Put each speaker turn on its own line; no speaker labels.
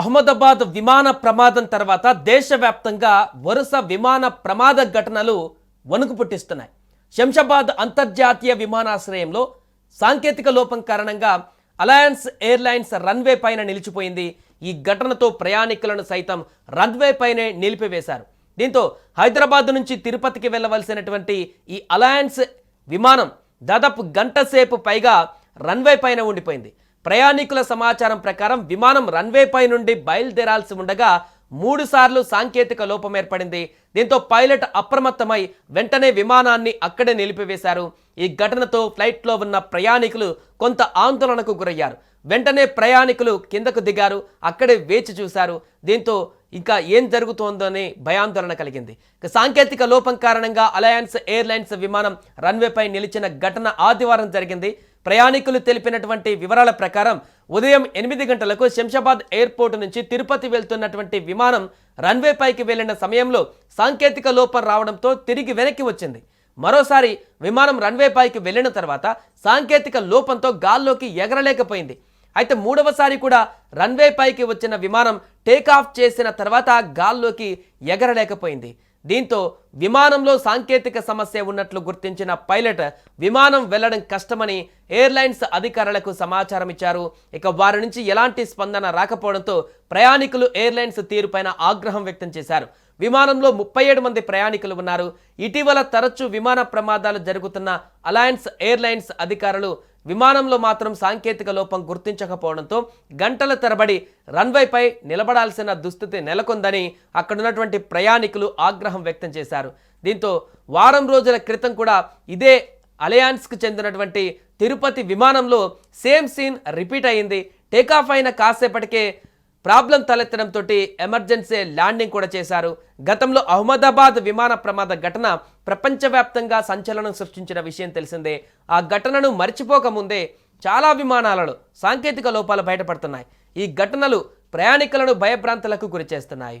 అహ్మదాబాద్ విమాన ప్రమాదం తర్వాత దేశవ్యాప్తంగా వరుస విమాన ప్రమాద ఘటనలు వణుకు పుట్టిస్తున్నాయి. శంషాబాద్ అంతర్జాతీయ విమానాశ్రయంలో సాంకేతిక లోపం కారణంగా అలయన్స్ ఎయిర్లైన్స్ రన్వే పైన నిలిచిపోయింది. ఈ ఘటనతో ప్రయాణికులను సైతం రన్వే పైనే నిలిపివేశారు. దీంతో హైదరాబాద్ నుంచి తిరుపతికి వెళ్ళవలసినటువంటి ఈ అలయన్స్ విమానం దాదాపు గంట సేపు పైగా రన్వే పైన ఉండిపోయింది. ప్రయాణికుల సమాచారం ప్రకారం విమానం రన్వేపై నుండి బయలుదేరాల్సి ఉండగా మూడుసార్లు సాంకేతిక లోపం ఏర్పడింది. దీంతో పైలట్ అప్రమత్తమై వెంటనే విమానాన్ని అక్కడే నిలిపివేశారు. ఈ ఘటనతో ఫ్లైట్లో ఉన్న ప్రయాణికులు కొంత ఆందోళనకు గురయ్యారు. వెంటనే ప్రయాణికులు కిందకు దిగారు. అక్కడే వేచి చూశారు. దీంతో ఇంకా ఏం జరుగుతోందని భయాందోళన కలిగింది. సాంకేతిక లోపం కారణంగా అలయన్స్ ఎయిర్లైన్స్ విమానం రన్వేపై నిలిచిన ఘటన ఆదివారం జరిగింది. ప్రయాణికులు తెలిపినటువంటి వివరాల ప్రకారం ఉదయం ఎనిమిది గంటలకు శంషాబాద్ ఎయిర్పోర్ట్ నుంచి తిరుపతి వెళ్తున్నటువంటి విమానం రన్వే పైకి వెళ్ళిన సమయంలో సాంకేతిక లోపం రావడంతో తిరిగి వెనక్కి వచ్చింది. మరోసారి విమానం రన్వే పైకి వెళ్ళిన తర్వాత సాంకేతిక లోపంతో గాల్లోకి ఎగరలేకపోయింది. అయితే మూడవసారి కూడా రన్వే పైకి వచ్చిన విమానం టేకాఫ్ చేసిన తర్వాత గాల్లోకి ఎగరలేకపోయింది. దీంతో విమానంలో సాంకేతిక సమస్య ఉన్నట్లు గుర్తించిన పైలట్ విమానం వెళ్ళడం కష్టమని ఎయిర్లైన్స్ అధికారులకు సమాచారం ఇచ్చారు. ఇక వారి నుంచి ఎలాంటి స్పందన రాకపోవడంతో ప్రయాణికులు ఎయిర్లైన్స్ తీరుపైన ఆగ్రహం వ్యక్తం చేశారు. విమానంలో ముప్పై ఏడు మంది ప్రయాణికులు ఉన్నారు. ఇటీవల తరచూ విమాన ప్రమాదాలు జరుగుతున్న అలయన్స్ ఎయిర్లైన్స్ అధికారులు విమానంలో మాత్రం సాంకేతిక లోపం గుర్తించకపోవడంతో గంటల తరబడి రన్వేపై నిలబడాల్సిన దుస్థితి నెలకొందని అక్కడున్నటువంటి ప్రయాణికులు ఆగ్రహం వ్యక్తం చేశారు. దీంతో వారం రోజుల క్రితం కూడా ఇదే అలయాన్స్కు చెందినటువంటి తిరుపతి విమానంలో సేమ్ సీన్ రిపీట్ అయింది. టేకాఫ్ అయిన కాసేపటికే ప్రాబ్లం తలెత్తడంతో ఎమర్జెన్సీ ల్యాండింగ్ కూడా చేశారు. గతంలో అహ్మదాబాద్ విమాన ప్రమాద ఘటన ప్రపంచవ్యాప్తంగా సంచలనం సృష్టించిన విషయం తెలిసిందే. ఆ ఘటనను మర్చిపోకముందే చాలా విమానాలలో సాంకేతిక లోపాలు బయటపడుతున్నాయి. ఈ ఘటనలు ప్రయాణికులను భయభ్రాంతులకు గురిచేస్తున్నాయి.